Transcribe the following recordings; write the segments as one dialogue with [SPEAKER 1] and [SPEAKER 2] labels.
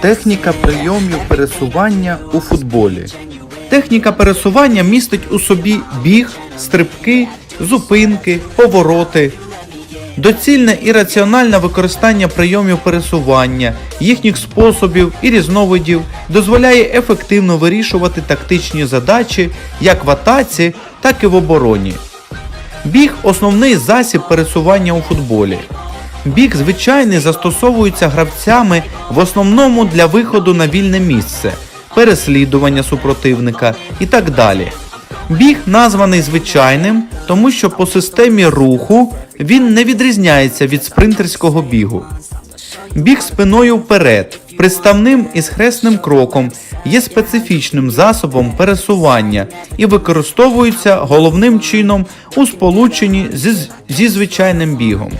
[SPEAKER 1] Техніка прийомів пересування у футболі. Техніка пересування містить у собі біг, стрибки, зупинки, повороти. Доцільне і раціональне використання прийомів пересування, їхніх способів і різновидів дозволяє ефективно вирішувати тактичні задачі як в атаці, так і в обороні. Біг основний засіб пересування у футболі. Біг звичайний застосовується гравцями в основному для виходу на вільне місце, переслідування супротивника і так далі. Біг названий звичайним, тому що по системі руху він не відрізняється від спринтерського бігу. Біг спиною вперед, приставним і схресним кроком є специфічним засобом пересування і використовується головним чином у сполученні зі, зі звичайним бігом.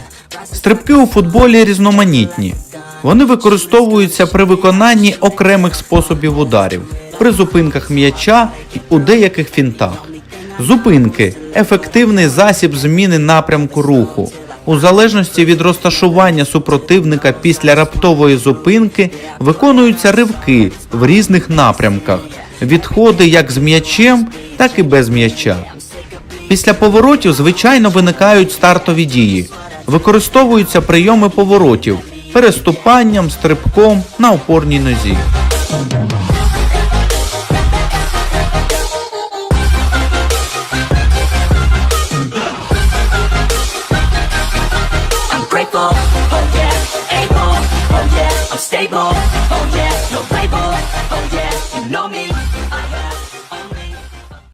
[SPEAKER 1] Стрибки у футболі різноманітні. Вони використовуються при виконанні окремих способів ударів, при зупинках м'яча і у деяких фінтах. Зупинки ефективний засіб зміни напрямку руху. У залежності від розташування супротивника після раптової зупинки виконуються ривки в різних напрямках, відходи як з м'ячем, так і без м'яча. Після поворотів звичайно виникають стартові дії використовуються прийоми поворотів, переступанням, стрибком на опорній нозі. stable.